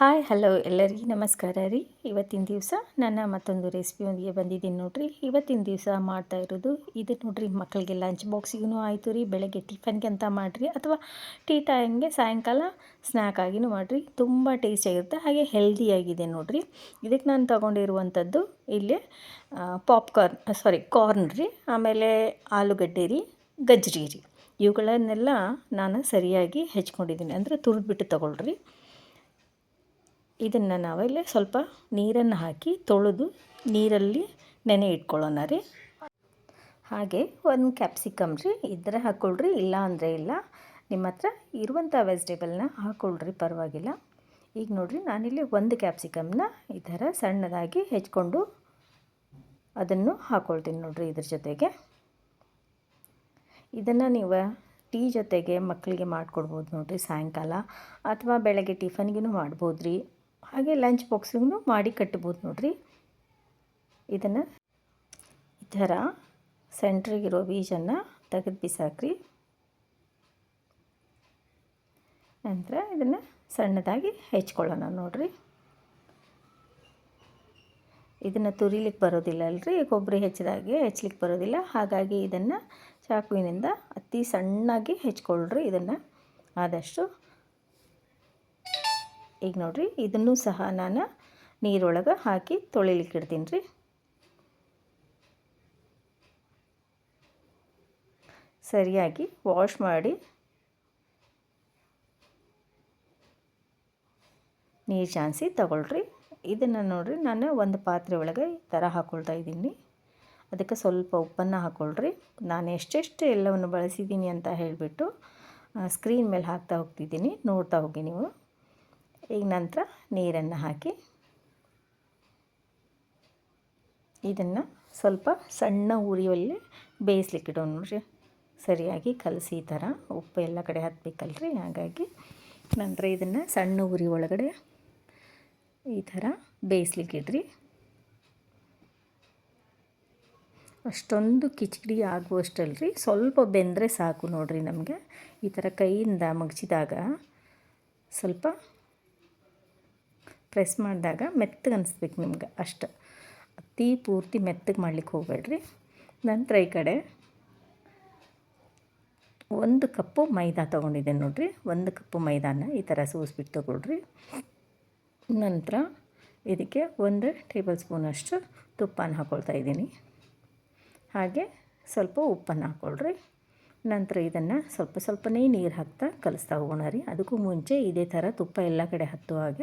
Hi, hello ಎಲ್ಲರಿಗೂ ನಮಸ್ಕಾರ ರೀ. ಇವತ್ತಿನ ದಿವಸ ನನ್ನ ಮತ್ತೊಂದು ರೆಸಿಪಿಯೊಂದಿಗೆ ಬಂದಿದ್ದೀನಿ ನೋಡ್ರಿ. ಇವತ್ತಿನ ದಿವಸ ಮಾಡ್ತಾ ಇರೋದು ಇದು ನೋಡ್ರಿ, ಮಕ್ಕಳಿಗೆ ಲಂಚ್ ಬಾಕ್ಸಿಗೂ ಆಯಿತು ರೀ. ಬೆಳಗ್ಗೆ ಟಿಫನ್ಗೆ ಅಂತ ಮಾಡಿರಿ ಅಥವಾ ಟೀ ಟೈಮ್ಗೆ ಸಾಯಂಕಾಲ ಸ್ನ್ಯಾಕ್ ಆಗಿನೂ ಮಾಡಿರಿ. ತುಂಬ ಟೇಸ್ಟಿಯಾಗಿರುತ್ತೆ ಹಾಗೆ ಹೆಲ್ದಿಯಾಗಿದೆ ನೋಡ್ರಿ. ಇದಕ್ಕೆ ನಾನು ತೊಗೊಂಡಿರುವಂಥದ್ದು ಇಲ್ಲಿ ಪಾಪ್ಕಾರ್ನ್ ಸಾರಿ ಕಾರ್ನ್ ರೀ. ಆಮೇಲೆ ಆಲೂಗಡ್ಡೆ ರೀ ಗಜ್ರಿ ರೀ. ಇವುಗಳನ್ನೆಲ್ಲ ನಾನು ಸರಿಯಾಗಿ ಹೆಚ್ಕೊಂಡಿದ್ದೀನಿ. ಅಂದರೆ ತುರಿದ್ಬಿಟ್ಟು ತೊಗೊಳ್ರಿ. ಇದನ್ನು ನಾವಿಲ್ಲಿ ಸ್ವಲ್ಪ ನೀರನ್ನು ಹಾಕಿ ತೊಳೆದು ನೀರಲ್ಲಿ ನೆನೆ ಇಟ್ಕೊಳ್ಳೋಣ ರೀ. ಹಾಗೆ ಒಂದು ಕ್ಯಾಪ್ಸಿಕಮ್ ರೀ ಇದ್ದರೆ ಹಾಕ್ಕೊಳ್ರಿ ಇಲ್ಲ ಅಂದರೆ ಇಲ್ಲ. ನಿಮ್ಮ ಹತ್ರ ಇರುವಂಥ ವೆಜಿಟೇಬಲ್ನ ಹಾಕ್ಕೊಳ್ರಿ ಪರವಾಗಿಲ್ಲ. ಈಗ ನೋಡಿರಿ, ನಾನಿಲ್ಲಿ ಒಂದು ಕ್ಯಾಪ್ಸಿಕಮ್ನ ಈ ಥರ ಸಣ್ಣದಾಗಿ ಹೆಚ್ಕೊಂಡು ಅದನ್ನು ಹಾಕ್ಕೊಳ್ತೀನಿ ನೋಡಿರಿ ಇದ್ರ ಜೊತೆಗೆ. ಇದನ್ನು ನೀವು ಟೀ ಜೊತೆಗೆ ಮಕ್ಕಳಿಗೆ ಮಾಡಿಕೊಡ್ಬೋದು ನೋಡಿರಿ ಸಾಯಂಕಾಲ, ಅಥವಾ ಬೆಳಗ್ಗೆ ಟಿಫನ್ಗೂ ಮಾಡ್ಬೋದು ರೀ ಹಾಗೆ ಲಂಚ್ ಬಾಕ್ಸಿಗೂ ಮಾಡಿ ಕಟ್ಬೋದು ನೋಡಿರಿ. ಇದನ್ನು ಈ ಥರ ಸೆಂಟ್ರಿಗಿರೋ ಬೀಜನ್ನು ತೆಗೆದು ಬಿಸಾಕ್ರಿ. ನಂತರ ಇದನ್ನು ಸಣ್ಣದಾಗಿ ಹೆಚ್ಕೊಳ್ಳೋಣ ನೋಡಿರಿ. ಇದನ್ನು ತುರಿಲಿಕ್ಕೆ ಬರೋದಿಲ್ಲ ಅಲ್ರಿ ಕೊಬ್ಬರಿ ಹೆಚ್ಚಿದಾಗೆ ಹೆಚ್ಚಲಿಕ್ಕೆ ಬರೋದಿಲ್ಲ. ಹಾಗಾಗಿ ಇದನ್ನು ಚಾಕುವಿನಿಂದ ಅತಿ ಸಣ್ಣಾಗಿ ಹೆಚ್ಕೊಳ್ಳ್ರಿ ಇದನ್ನು. ಆದಷ್ಟು ಈಗ ನೋಡಿರಿ, ಇದನ್ನು ಸಹ ನಾನು ನೀರೊಳಗೆ ಹಾಕಿ ತೊಳಿಲಿಕ್ಕೆ ಇಡ್ತೀನಿ ರೀ. ಸರಿಯಾಗಿ ವಾಶ್ ಮಾಡಿ ನೀರು ಚಾನ್ಸಿ ತಗೊಳ್ರಿ. ಇದನ್ನು ನೋಡಿರಿ, ನಾನು ಒಂದು ಪಾತ್ರೆ ಒಳಗೆ ಈ ಥರ ಹಾಕ್ಕೊಳ್ತಾ ಇದ್ದೀನಿ ಅದಕ್ಕೆ ಸ್ವಲ್ಪ ಉಪ್ಪನ್ನು ಹಾಕ್ಕೊಳ್ರಿ ನಾನು ಎಷ್ಟೆಷ್ಟು ಎಲ್ಲವನ್ನು ಬಳಸಿದ್ದೀನಿ ಅಂತ ಹೇಳಿಬಿಟ್ಟು ಸ್ಕ್ರೀನ್ ಮೇಲೆ ಹಾಕ್ತಾ ಹೋಗ್ತಿದ್ದೀನಿ, ನೋಡ್ತಾ ಹೋಗಿ ನೀವು. ಈಗ ನಂತರ ನೀರನ್ನು ಹಾಕಿ ಇದನ್ನು ಸ್ವಲ್ಪ ಸಣ್ಣ ಉರಿಯಲ್ಲಿ ಬೇಯಿಸ್ಲಿಕ್ಕೆ ಇಡೋಣ ನೋಡ್ರಿ. ಸರಿಯಾಗಿ ಕಲಸಿ ಈ ಥರ. ಉಪ್ಪು ಎಲ್ಲ ಕಡೆ ಹತ್ತಬೇಕಲ್ರಿ ಹಾಗಾಗಿ ನಂತರ ಇದನ್ನು ಸಣ್ಣ ಉರಿ ಒಳಗಡೆ ಈ ಥರ ಬೇಯಿಸ್ಲಿಕ್ಕಿಡ್ರಿ ಅಷ್ಟೊಂದು ಕಿಚಡಿ ಆಗುವಷ್ಟಲ್ರಿ. ಸ್ವಲ್ಪ ಬೆಂದರೆ ಸಾಕು ನೋಡಿರಿ ನಮಗೆ. ಈ ಥರ ಕೈಯಿಂದ ಮಗಚಿದಾಗ ಸ್ವಲ್ಪ ಪ್ರೆಸ್ ಮಾಡಿದಾಗ ಮೆತ್ತಗೆ ಅನಿಸ್ಬೇಕು ನಿಮ್ಗೆ ಅಷ್ಟು. ಅತಿ ಪೂರ್ತಿ ಮೆತ್ತಗೆ ಮಾಡ್ಲಿಕ್ಕೆ ಹೋಗಬೇಡ್ರಿ. ನಂತರ ಈ ಕಡೆ ಒಂದು ಕಪ್ಪು ಮೈದಾ ತೊಗೊಂಡಿದ್ದೆ ನೋಡಿರಿ. ಒಂದು ಕಪ್ಪು ಮೈದಾನ ಈ ಥರ ಸೋಸ್ಬಿಟ್ಟು ತೊಗೊಳ್ರಿ. ನಂತರ ಇದಕ್ಕೆ ಒಂದು ಟೇಬಲ್ ಸ್ಪೂನಷ್ಟು ತುಪ್ಪನ ಹಾಕ್ಕೊಳ್ತಾ ಇದ್ದೀನಿ. ಹಾಗೆ ಸ್ವಲ್ಪ ಉಪ್ಪನ್ನು ಹಾಕ್ಕೊಳ್ರಿ ನಂತರ ಇದನ್ನು ಸ್ವಲ್ಪ ಸ್ವಲ್ಪನೇ ನೀರು ಹಾಕ್ತಾ ಕಲಿಸ್ತಾ ಹೋಗೋಣ ರೀ. ಅದಕ್ಕೂ ಮುಂಚೆ ಇದೇ ಥರ ತುಪ್ಪ ಎಲ್ಲ ಕಡೆ ಹತ್ತುವಾಗ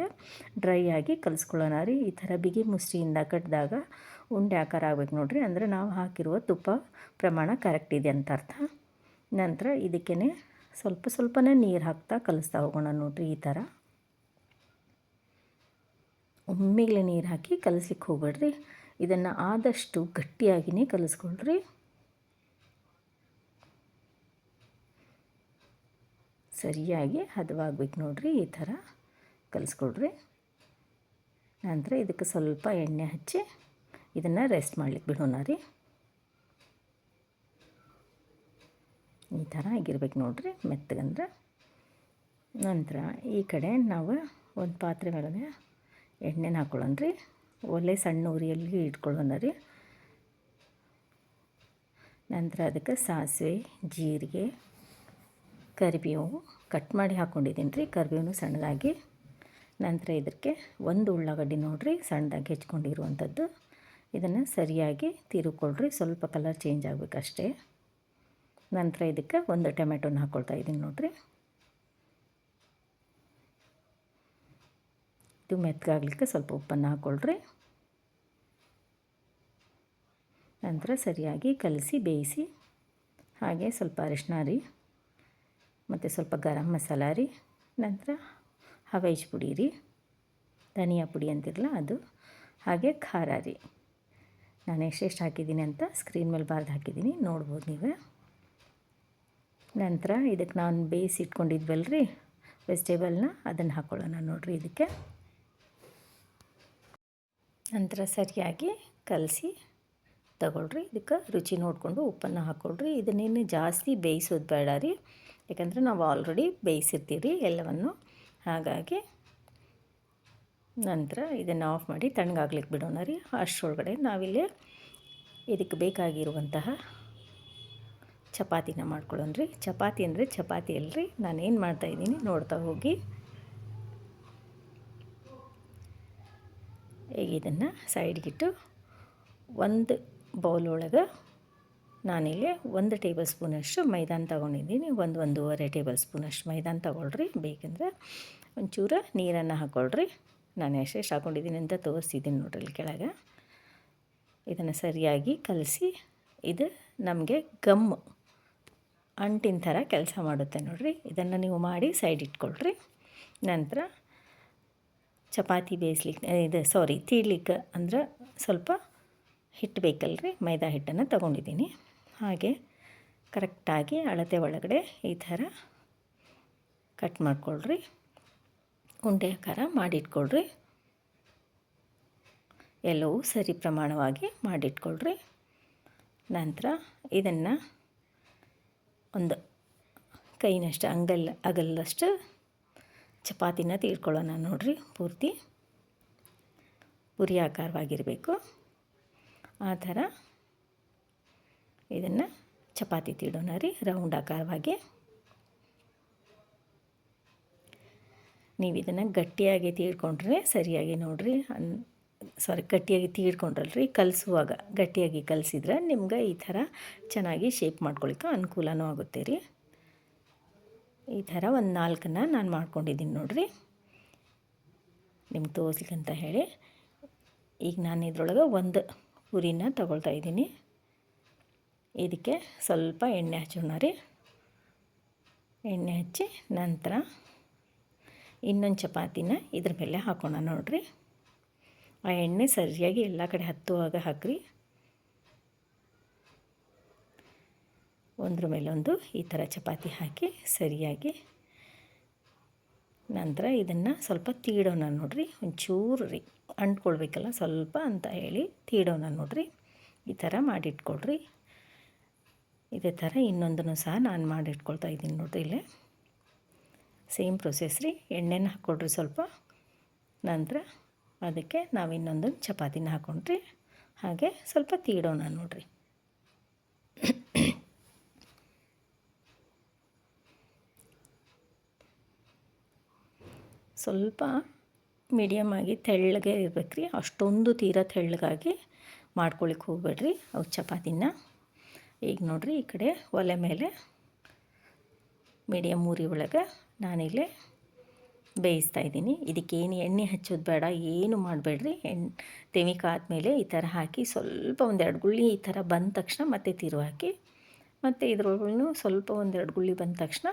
ಡ್ರೈ ಆಗಿ ಕಲಿಸ್ಕೊಳ್ಳೋಣ ರೀ. ಈ ಥರ ಬಿಗಿ ಮುಷ್ಟಿಯಿಂದ ಕಟ್ಟಿದಾಗ ಉಂಡೆ ಆಕಾರ ಆಗ್ಬೇಕು ನೋಡಿರಿ. ಅಂದರೆ ನಾವು ಹಾಕಿರುವ ತುಪ್ಪ ಪ್ರಮಾಣ ಕರೆಕ್ಟ್ ಇದೆ ಅಂತ ಅರ್ಥ. ನಂತರ ಇದಕ್ಕೇ ಸ್ವಲ್ಪ ಸ್ವಲ್ಪನೇ ನೀರು ಹಾಕ್ತಾ ಕಲಿಸ್ತಾ ಹೋಗೋಣ ನೋಡಿರಿ ಈ ಥರ. ಒಮ್ಮೆಗೆ ನೀರು ಹಾಕಿ ಕಲಿಸ್ಲಿಕ್ಕೆ ಹೋಗ್ಬೇಡ್ರಿ. ಇದನ್ನು ಆದಷ್ಟು ಗಟ್ಟಿಯಾಗಿಯೇ ಕಲಿಸ್ಕೊಳ್ರಿ. ಸರಿಯಾಗಿ ಹದವಾಗ್ಬೇಕು ನೋಡಿರಿ, ಈ ಥರ ಕಲಿಸ್ಕೊಡ್ರಿ ನಂತರ ಇದಕ್ಕೆ ಸ್ವಲ್ಪ ಎಣ್ಣೆ ಹಚ್ಚಿ ಇದನ್ನು ರೆಸ್ಟ್ ಮಾಡ್ಲಿಕ್ಕೆ ಬಿಡೋಣ ರೀ. ಈ ಥರ ಆಗಿರ್ಬೇಕು ನೋಡಿರಿ ಮೆತ್ತಗಂದ್ರೆ. ನಂತರ ಈ ಕಡೆ ನಾವು ಒಂದು ಪಾತ್ರೆ ಒಳಗೆ ಎಣ್ಣೆನ ಹಾಕ್ಕೊಳ್ಳೋಣ ರೀ. ಒಲೆ ಸಣ್ಣ ಉರಿಯಲ್ಲಿ ಇಟ್ಕೊಳ್ಳೋಣ ರೀ. ನಂತರ ಅದಕ್ಕೆ ಸಾಸಿವೆ, ಜೀರಿಗೆ ಕರಿಬೇವು ಕಟ್ ಮಾಡಿ ಹಾಕ್ಕೊಂಡಿದ್ದೀನಿ ರೀ. ಕರಿಬೇವು ಸಣ್ಣದಾಗಿ. ನಂತರ ಇದಕ್ಕೆ ಒಂದು ಉಳ್ಳಾಗಡ್ಡಿ ನೋಡಿರಿ, ಸಣ್ಣದಾಗಿ ಹೆಚ್ಕೊಂಡಿರುವಂಥದ್ದು. ಇದನ್ನು ಸರಿಯಾಗಿ ತಿರುಕೊಳ್ರಿ. ಸ್ವಲ್ಪ ಕಲರ್ ಚೇಂಜ್ ಆಗಬೇಕಷ್ಟೇ. ನಂತರ ಇದಕ್ಕೆ ಒಂದು ಟೊಮೆಟೊನ ಹಾಕ್ಕೊಳ್ತಾ ಇದ್ದೀನಿ ನೋಡಿರಿ. ಇದು ಮೆತ್ತಗಾಗಲಿಕ್ಕೆ ಸ್ವಲ್ಪ ಉಪ್ಪನ್ನು ಹಾಕ್ಕೊಳ್ರಿ ನಂತರ ಸರಿಯಾಗಿ ಕಲಸಿ ಬೇಯಿಸಿ, ಹಾಗೆ ಸ್ವಲ್ಪ ಅರಿಶಿನ ರೀ. ಮತ್ತು ಸ್ವಲ್ಪ ಗರಂ ಮಸಾಲ ರೀ, ನಂತರ ಹವೈಜ್ ಪುಡಿ ರೀ, ಧನಿಯಾ ಪುಡಿ ಅಂತಿರಲ್ಲ ಅದು, ಹಾಗೆ ಖಾರ ರೀ. ನಾನು ಎಷ್ಟೆಷ್ಟು ಹಾಕಿದ್ದೀನಿ ಅಂತ ಸ್ಕ್ರೀನ್ ಮೇಲೆ ಬಾರ್ದು ಹಾಕಿದ್ದೀನಿ, ನೋಡ್ಬೋದು ನೀವು. ನಂತರ ಇದಕ್ಕೆ ನಾನು ಬೇಯಿಸಿ ರೀ ವೆಜಿಟೇಬಲ್ನ ಅದನ್ನು ಹಾಕ್ಕೊಳ್ಳೋಣ ನೋಡಿರಿ ಇದಕ್ಕೆ. ನಂತರ ಸರಿಯಾಗಿ ಕಲಸಿ ತಗೊಳ್ರಿ, ಇದಕ್ಕೆ ರುಚಿ ನೋಡಿಕೊಂಡು ಉಪ್ಪನ್ನು ಹಾಕ್ಕೊಳ್ರಿ ಇದನ್ನೇನು ಜಾಸ್ತಿ ಬೇಯಿಸೋದು ಬೇಡ ರೀ. ಯಾಕಂದರೆ ನಾವು ಆಲ್ರೆಡಿ ಬೇಯಿಸಿರ್ತೀರಿ ಎಲ್ಲವನ್ನು. ಹಾಗಾಗಿ ನಂತರ ಇದನ್ನು ಆಫ್ ಮಾಡಿ ತಣ್ಣಗಾಗ್ಲಿಕ್ಕೆ ಬಿಡೋಣ ರೀ. ಅಷ್ಟರೊಳಗಡೆ ನಾವಿಲ್ಲಿ ಇದಕ್ಕೆ ಬೇಕಾಗಿರುವಂತಹ ಚಪಾತಿನ ಮಾಡ್ಕೊಳ್ಳೋಣ ರೀ. ಚಪಾತಿ ಅಂದರೆ ಚಪಾತಿ ಅಲ್ರಿ. ನಾನೇನು ಮಾಡ್ತಾಯಿದ್ದೀನಿ ನೋಡ್ತಾ ಹೋಗಿ. ಈಗ ಇದನ್ನು ಸೈಡ್ಗಿಟ್ಟು ಒಂದು ಬೌಲ್ ಒಳಗೆ ನಾನಿಲ್ಲಿ ಒಂದು ಟೇಬಲ್ ಸ್ಪೂನಷ್ಟು ಮೈದಾನ ತೊಗೊಂಡಿದ್ದೀನಿ. ಒಂದು ಒಂದೂವರೆ ಟೇಬಲ್ ಸ್ಪೂನಷ್ಟು ಮೈದಾನ ತೊಗೊಳ್ರಿ. ಬೇಕಂದ್ರೆ ಒಂಚೂರು ನೀರನ್ನು ಹಾಕ್ಕೊಳ್ರಿ ನಾನು ಎಷ್ಟೆಷ್ಟು ಹಾಕ್ಕೊಂಡಿದ್ದೀನಿ ಅಂತ ತೋರಿಸಿದ್ದೀನಿ ನೋಡ್ರಿ ಇಲ್ಲಿ ಕೆಳಗೆ. ಇದನ್ನು ಸರಿಯಾಗಿ ಕಲಸಿ ಇದು ನಮಗೆ ಗಮ್ ಅಂಟಿನ ಥರ ಕೆಲಸ ಮಾಡುತ್ತೆ ನೋಡಿರಿ. ಇದನ್ನು ನೀವು ಮಾಡಿ ಸೈಡ್ ಇಟ್ಕೊಳ್ರಿ. ನಂತರ ಚಪಾತಿ ಬೇಯಿಸ್ಲಿಕ್ಕೆ ಇದು ಸಾರಿ ತೀಡ್ಲಿಕ್ಕೆ ಅಂದ್ರೆ ಸ್ವಲ್ಪ ಹಿಟ್ಟು ಬೇಕಲ್ರಿ. ಮೈದಾ ಹಿಟ್ಟನ್ನು ತೊಗೊಂಡಿದ್ದೀನಿ. ಹಾಗೆ ಕರೆಕ್ಟಾಗಿ ಅಳತೆ ಒಳಗಡೆ ಈ ಥರ ಕಟ್ ಮಾಡ್ಕೊಳ್ರಿ. ಉಂಡೆ ಆಕಾರ ಮಾಡಿಟ್ಕೊಳ್ರಿ. ಎಲ್ಲವೂ ಸರಿ ಪ್ರಮಾಣವಾಗಿ ಮಾಡಿಟ್ಕೊಳ್ರಿ. ನಂತರ ಇದನ್ನು ಒಂದು ಕೈನಷ್ಟು ಅಂಗಲ್ ಅಗಲಷ್ಟು ಚಪಾತಿನ ತೀರ್ಕೊಳ್ಳೋಣ ನೋಡಿರಿ ಪೂರ್ತಿ. ಪುರಿ ಆಕಾರವಾಗಿರಬೇಕು. ಆ ಥರ ಇದನ್ನು ಚಪಾತಿ ತೀಡೋಣ ರೀ ರೌಂಡ್ ಆಕಾರವಾಗಿ. ನೀವು ಇದನ್ನು ಗಟ್ಟಿಯಾಗಿ ತೀಡ್ಕೊಂಡ್ರೆ ಸರಿಯಾಗಿ ನೋಡಿರಿ. ಅನ್ ಸಾರಿ ಗಟ್ಟಿಯಾಗಿ ತೀಡ್ಕೊಂಡ್ರಲ್ರಿ, ಕಲಿಸುವಾಗ ಗಟ್ಟಿಯಾಗಿ ಕಲಿಸಿದ್ರೆ ನಿಮ್ಗೆ ಈ ಥರ ಚೆನ್ನಾಗಿ ಶೇಪ್ ಮಾಡ್ಕೊಳಿಕ್ಕೆ ಅನುಕೂಲನೂ ಆಗುತ್ತೆ ರೀ. ಈ ಥರ ಒಂದು ನಾಲ್ಕನ್ನು ನಾನು ಮಾಡ್ಕೊಂಡಿದ್ದೀನಿ ನೋಡಿರಿ. ನಿಮ್ಗೆ ತೋರಿಸ್ಲಿಕ್ಕಂತ ಹೇಳಿ. ಈಗ ನಾನು ಇದ್ರೊಳಗೆ ಒಂದು ಪುರಿನ ತಗೊಳ್ತಾ ಇದ್ದೀನಿ. ಇದಕ್ಕೆ ಸ್ವಲ್ಪ ಎಣ್ಣೆ ಹಚ್ಚೋಣ ರೀ. ಎಣ್ಣೆ ಹಚ್ಚಿ ನಂತರ ಇನ್ನೊಂದು ಚಪಾತಿನ ಇದ್ರ ಮೇಲೆ ಹಾಕೋಣ ನೋಡಿರಿ. ಆ ಎಣ್ಣೆ ಸರಿಯಾಗಿ ಎಲ್ಲ ಕಡೆ ಹತ್ತುವಾಗ ಹಾಕ್ರಿ. ಒಂದ್ರ ಮೇಲೊಂದು ಈ ಥರ ಚಪಾತಿ ಹಾಕಿ ಸರಿಯಾಗಿ ನಂತರ ಇದನ್ನು ಸ್ವಲ್ಪ ತೀಡೋಣ ನೋಡಿರಿ. ಒಂಚೂರು ರೀ. ಅಂಟ್ಕೊಳ್ಬೇಕಲ್ಲ ಸ್ವಲ್ಪ ಅಂತ ಹೇಳಿ ತೀಡೋಣ ನೋಡಿರಿ. ಈ ಥರ ಮಾಡಿಟ್ಕೊಳ್ರಿ. ಇದೇ ಥರ ಇನ್ನೊಂದನ್ನು ಸಹ ನಾನು ಮಾಡಿಟ್ಕೊಳ್ತಾ ಇದ್ದೀನಿ ನೋಡಿರಿ ಇಲ್ಲೇ. ಸೇಮ್ ಪ್ರೊಸೆಸ್ ರೀ. ಎಣ್ಣೆನ ಹಾಕ್ಕೊಡ್ರಿ ಸ್ವಲ್ಪ. ನಂತರ ಅದಕ್ಕೆ ನಾವು ಇನ್ನೊಂದೊಂದು ಚಪಾತಿನ ಹಾಕ್ಕೊಂಡ್ರಿ ಹಾಗೆ ಸ್ವಲ್ಪ ತೀಡೋಣ ನೋಡಿರಿ. ಸ್ವಲ್ಪ ಮೀಡಿಯಮ್ ಆಗಿ ತೆಳ್ಳಗೆ ಇರ್ಬೇಕು ರೀ ಅಷ್ಟೊಂದು ತೀರ ತೆಳ್ಳಗಾಗಿ ಮಾಡ್ಕೊಳಿಕ್ಕೆ ಹೋಗ್ಬೇಡ್ರಿ ಅವು ಚಪಾತಿನ. ಈಗ ನೋಡಿರಿ ಈ ಕಡೆ ಒಲೆ ಮೇಲೆ ಮೀಡಿಯಮ್ ಊರಿ ಒಳಗೆ ನಾನಿಲ್ಲಿ ಬೇಯಿಸ್ತಾ ಇದ್ದೀನಿ. ಇದಕ್ಕೇನು ಎಣ್ಣೆ ಹಚ್ಚೋದು ಬೇಡ, ಏನು ಮಾಡಬೇಡ್ರಿ. ಎಣ್ಣೆ ತೆಮಿಕ ಆದಮೇಲೆ ಈ ಥರ ಹಾಕಿ ಸ್ವಲ್ಪ ಒಂದೆರಡು ಗುಳ್ಳಿ ಈ ಥರ ಬಂದ ತಕ್ಷಣ ಮತ್ತೆ ತಿರು ಹಾಕಿ ಮತ್ತು ಇದ್ರೊಳಗೂ ಸ್ವಲ್ಪ ಒಂದೆರಡು ಗುಳ್ಳಿ ಬಂದ ತಕ್ಷಣ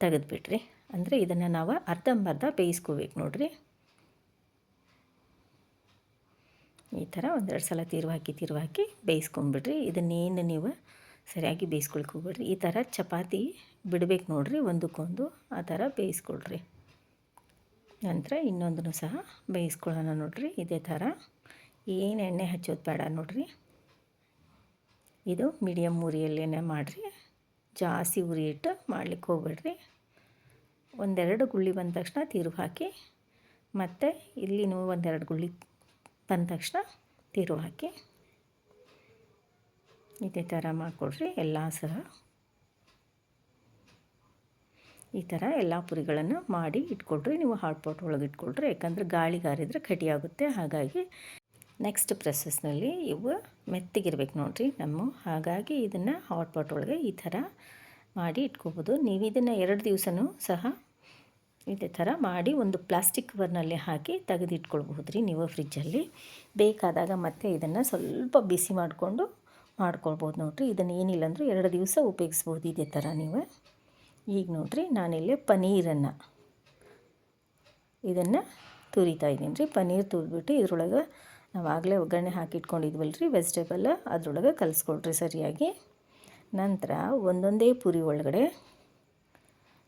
ತೆಗೆದುಬಿಟ್ರಿ ಅಂದರೆ ಇದನ್ನು ನಾವು ಅರ್ಧಂಬರ್ಧ ಬೇಯಿಸ್ಕೋಬೇಕು ನೋಡಿರಿ. ಈ ಥರ ಒಂದೆರಡು ಸಲ ತಿರು ಹಾಕಿ ತಿರುವು ಹಾಕಿ ಬೇಯಿಸ್ಕೊಂಬಿಡ್ರಿ. ಇದನ್ನೇನು ನೀವು ಸರಿಯಾಗಿ ಬೇಯಿಸ್ಕೊಳ್ಕೆ ಹೋಗ್ಬೇಡ್ರಿ ಈ ಥರ ಚಪಾತಿ ಬಿಡಬೇಕು ನೋಡಿರಿ, ಒಂದಕ್ಕೊಂದು ಆ ಥರ ಬೇಯಿಸ್ಕೊಳ್ರಿ. ನಂತರ ಇನ್ನೊಂದನ್ನು ಸಹ ಬೇಯಿಸ್ಕೊಳ್ಳೋಣ ನೋಡಿರಿ, ಇದೇ ಥರ. ಏನು ಎಣ್ಣೆ ಹಚ್ಚೋದು ಬೇಡ ನೋಡಿರಿ. ಇದು ಮೀಡಿಯಮ್ ಉರಿಯಲ್ಲೇನೆ ಮಾಡಿರಿ. ಜಾಸ್ತಿ ಉರಿ ಇಟ್ಟು ಮಾಡ್ಲಿಕ್ಕೆ ಹೋಗ್ಬೇಡ್ರಿ. ಒಂದೆರಡು ಗುಳ್ಳಿ ಬಂದ ತಕ್ಷಣ ತಿರುವು ಹಾಕಿ ಮತ್ತು ಇಲ್ಲಿನೂ ಒಂದೆರಡು ಗುಳ್ಳಿ ಬಂದ ತಕ್ಷಣ ತಿರು ಹಾಕಿ ಇದೇ ಥರ ಮಾಡಿಕೊಡ್ರಿ, ಎಲ್ಲ ಸಹ. ಈ ಥರ ಎಲ್ಲ ಪುರಿಗಳನ್ನು ಮಾಡಿ ಇಟ್ಕೊಳ್ರಿ ನೀವು ಹಾಟ್ ಪಾಟ್ ಒಳಗೆ ಇಟ್ಕೊಳ್ರಿ, ಯಾಕಂದರೆ ಗಾಳಿಗಾರಿದ್ರೆ ಕಟಿಯಾಗುತ್ತೆ ಹಾಗಾಗಿ ನೆಕ್ಸ್ಟ್ ಪ್ರೊಸೆಸ್ನಲ್ಲಿ ಇವು ಮೆತ್ತಗಿರ್ಬೇಕು ನೋಡಿರಿ ನಮ್ಮ. ಹಾಗಾಗಿ ಇದನ್ನು ಹಾಟ್ ಪಾಟ್ ಒಳಗೆ ಈ ಥರ ಮಾಡಿ ಇಟ್ಕೋಬೋದು. ನೀವು ಇದನ್ನು ಎರಡು ದಿವಸನೂ ಸಹ ಇದೇ ಥರ ಮಾಡಿ ಒಂದು ಪ್ಲಾಸ್ಟಿಕ್ ಕವರ್ನಲ್ಲಿ ಹಾಕಿ ತೆಗೆದಿಟ್ಕೊಳ್ಬಹುದು ರೀ ನೀವು ಫ್ರಿಜ್ಜಲ್ಲಿ. ಬೇಕಾದಾಗ ಮತ್ತೆ ಇದನ್ನು ಸ್ವಲ್ಪ ಬಿಸಿ ಮಾಡಿಕೊಂಡು ಮಾಡ್ಕೊಳ್ಬೋದು ನೋಡಿರಿ. ಇದನ್ನು ಏನಿಲ್ಲ ಅಂದರೂ ಎರಡು ದಿವಸ ಉಪಯೋಗಿಸ್ಬೋದು ಇದೇ ಥರ ನೀವು. ಈಗ ನೋಡಿರಿ ನಾನಿಲ್ಲಿ ಪನ್ನೀರನ್ನು ಇದನ್ನು ತುರಿತಾ ಇದ್ದೀನಿ ರೀ. ಪನೀರ್ ತುರಿದ್ಬಿಟ್ಟು ಇದ್ರೊಳಗೆ ನಾವು ಆಗಲೇ ಒಗ್ಗರಣೆ ಹಾಕಿಟ್ಕೊಂಡಿದ್ವಲ್ಲ ರೀ ವೆಜಿಟೇಬಲ್ ಅದರೊಳಗೆ ಕಲಿಸ್ಕೊಳ್ರಿ ಸರಿಯಾಗಿ. ನಂತರ ಒಂದೊಂದೇ ಪುರಿ ಒಳಗಡೆ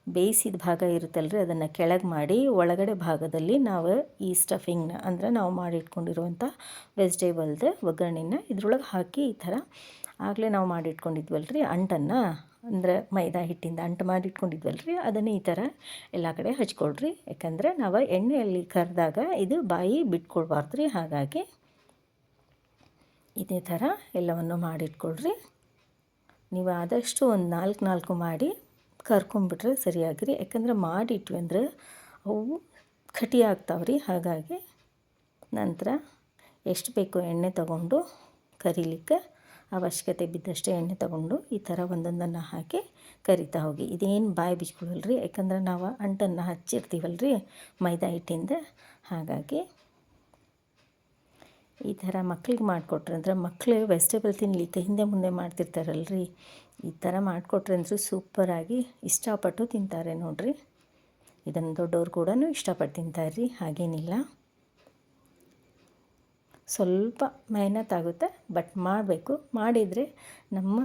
ಬೇಯಿಸಿದ ಭಾಗ ಇರುತ್ತಲ್ರಿ, ಅದನ್ನು ಕೆಳಗೆ ಮಾಡಿ ಒಳಗಡೆ ಭಾಗದಲ್ಲಿ ನಾವು ಈ ಸ್ಟಫಿಂಗ್ನ ಅಂದರೆ ನಾವು ಮಾಡಿಟ್ಕೊಂಡಿರುವಂಥ ವೆಜಿಟೇಬಲ್ದು ಒಗ್ಗರಣೆನ ಇದ್ರೊಳಗೆ ಹಾಕಿ ಈ ಥರ ಆಗಲೇ ನಾವು ಮಾಡಿಟ್ಕೊಂಡಿದ್ವಲ್ರಿ, ಅಂಟನ್ನು ಅಂದ್ರೆ ಮೈದಾ ಹಿಟ್ಟಿಂದ ಅಂಟು ಮಾಡಿ ಇಟ್ಕೊಂಡಿದ್ವಲ್ಲ ರೀ ಅದನ್ನು ಈ ಥರ ಎಲ್ಲ ಕಡೆ ಹಚ್ಕೊಳ್ರಿ, ಯಾಕಂದರೆ ನಾವು ಎಣ್ಣೆಯಲ್ಲಿ ಕರೆದಾಗ ಇದು ಬಾಯಿ ಬಿಟ್ಕೊಳ್ಬಾರ್ದು ರೀ ಹಾಗಾಗಿ ಇದೇ ಥರ ಎಲ್ಲವನ್ನು ಮಾಡಿಟ್ಕೊಳ್ರಿ. ನೀವು ಆದಷ್ಟು ಒಂದು ನಾಲ್ಕು ನಾಲ್ಕು ಮಾಡಿ ಕರ್ಕೊಂಬಿಟ್ರೆ ಸರಿಯಾಗಿರಿ. ಯಾಕಂದ್ರೆ ಮಾಡಿಟ್ವಿ ಅಂದ್ರೆ ಅವು ಕಟಿ ಆಗ್ತಾವೆ ರೀ ಹಾಗಾಗಿ ನಂತರ ಎಷ್ಟು ಬೇಕು ಎಣ್ಣೆ ತಗೊಂಡು ಕರಿಲಿಕ್ಕೆ ಅವಶ್ಯಕತೆ ಬಿದ್ದಷ್ಟು ಎಣ್ಣೆ ತಗೊಂಡು ಈ ಥರ ಒಂದೊಂದನ್ನು ಹಾಕಿ ಕರಿತಾ ಹೋಗಿ. ಇದೇನು ಬಾಯಿ ಬಿಚ್ಕೊಳ್ಳಲ್ರಿ ಯಾಕಂದ್ರೆ ನಾವು ಅಂಟನ್ನು ಹಚ್ಚಿರ್ತೀವಲ್ಲ ರೀ ಮೈದಾ ಹಿಟ್ಟಿಂದ. ಹಾಗಾಗಿ ಈ ಥರ ಮಕ್ಳಿಗೆ ಮಾಡಿಕೊಟ್ರೆ ಅಂದ್ರೆ ಮಕ್ಕಳು ವೆಜಿಟೇಬಲ್ ತಿನ್ನಲಿಕ್ಕೆ ಹಿಂದೆ ಮುಂದೆ ಮಾಡ್ತಿರ್ತಾರಲ್ರಿ. ಈ ಥರ ಮಾಡಿಕೊಟ್ರೆ ಅಂದ್ರೆ ಸೂಪರಾಗಿ ಇಷ್ಟಪಟ್ಟು ತಿಂತಾರೆ ನೋಡಿರಿ. ಇದನ್ನು ದೊಡ್ಡವ್ರು ಕೂಡ ಇಷ್ಟಪಟ್ಟು ತಿಂತಾರೆ ರೀ ಹಾಗೇನಿಲ್ಲ. ಸ್ವಲ್ಪ ಮೆಹನತ್ತಾಗುತ್ತೆ ಬಟ್ ಮಾಡಬೇಕು. ಮಾಡಿದರೆ ನಮ್ಮ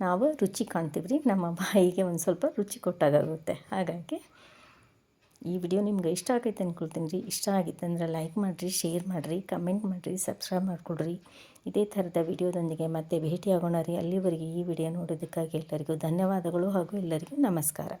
ನಾವು ರುಚಿ ಕಾಣ್ತೀವಿ ರೀ ನಮ್ಮ ಬಾಯಿಗೆ ಒಂದು ಸ್ವಲ್ಪ ರುಚಿ ಕೊಟ್ಟಾಗುತ್ತೆ ಹಾಗಾಗಿ ಈ ವಿಡಿಯೋ ನಿಮ್ಗೆ ಇಷ್ಟ ಆಗೈತೆ ಅಂದ್ಕೊಳ್ತೀನಿ ರೀ. ಇಷ್ಟ ಆಗಿತ್ತು ಅಂದರೆ ಲೈಕ್ ಮಾಡಿರಿ ಶೇರ್ ಮಾಡಿರಿ ಕಮೆಂಟ್ ಮಾಡಿರಿ ಸಬ್ಸ್ಕ್ರೈಬ್ ಮಾಡಿಕೊಡ್ರಿ. ಇದೇ ಥರದ ವಿಡಿಯೋದೊಂದಿಗೆ ಮತ್ತೆ ಭೇಟಿಯಾಗೋಣ ರೀ. ಅಲ್ಲಿವರೆಗೆ ಈ ವಿಡಿಯೋ ನೋಡೋದಕ್ಕಾಗಿ ಎಲ್ಲರಿಗೂ ಧನ್ಯವಾದಗಳು ಹಾಗೂ ಎಲ್ಲರಿಗೂ ನಮಸ್ಕಾರ.